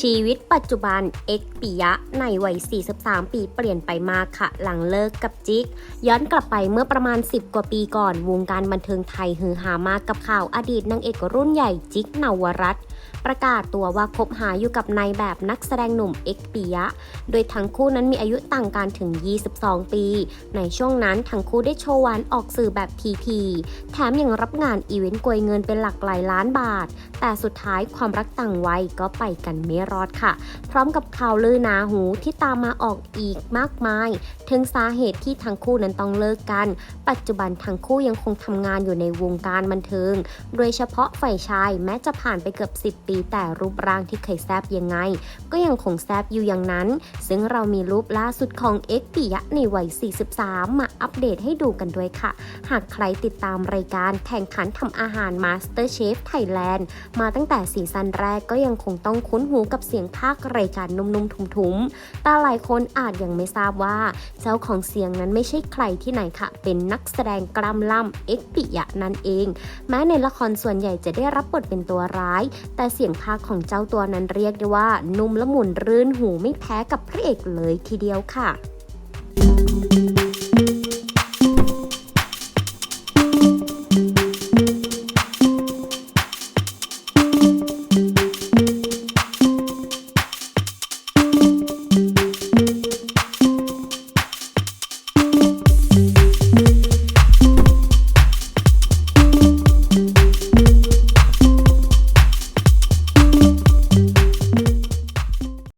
ชีวิตปัจจุบัน เอ็กปิยะในวัย 43 ปีเปลี่ยนไปมากค่ะ หลังเลิกกับจิ๊ก ย้อนกลับไปเมื่อประมาณ 10 กว่าปีก่อน วงการบันเทิงไทยฮือฮามากกับข่าวอดีตนางเอกรุ่นใหญ่จิ๊กนวรัตน์ประกาศตัวว่าคบหาอยู่กับนายแบบนักแสดงหนุ่มเอกปิยะ โดยทั้งคู่นั้นมีอายุต่างกันถึง 22 ปี ในช่วงนั้นทั้งคู่ได้โชว์หวานออกสื่อแบบทีๆแถมยังรับงานอีเวนต์กวยเงินเป็นหลักหลายล้านบาท แต่สุดท้ายความรักต่างวัยก็ไปกันไม่รอดค่ะ พร้อมกับข่าวลือหนาหูที่ตามมาออกอีกมากมาย ถึงสาเหตุที่ทั้งคู่นั้นต้องเลิกกัน ปัจจุบันทั้งคู่ยังคงทำงานอยู่ในวงการบันเทิง โดยเฉพาะฝ่ายชายแม้จะผ่านไปเกือบ 10ปี แต่รูปร่างที่เคยแซบยังไง ก็ยังคงแซบอยู่อย่างนั้น ซึ่งเรามีรูปล่าสุดของเอ็กปิยะในวัย 43 มาอัปเดตให้ดูกันด้วยค่ะ หากใครติดตามรายการแข่งขันทำอาหาร MasterChef Thailand มาตั้งแต่ซีซั่นแรกก็ยังคงต้องคุ้นหูกับเสียงภาครายการนุ่มๆทุ้มๆ แต่หลายคนอาจยังไม่ทราบว่า เจ้าของเสียงนั้นไม่ใช่ใครที่ไหนค่ะ เป็นนักแสดงกล้ำล่ำเอ็กปิยะนั่นเอง แม้ในละครส่วนใหญ่จะได้รับบทเป็นตัวร้าย แต่เสียงพากของเจ้าตัวนั้นเรียกได้ว่า นุ่มละมุนรื่นหูไม่แพ้กับพระเอกเลยทีเดียวค่ะ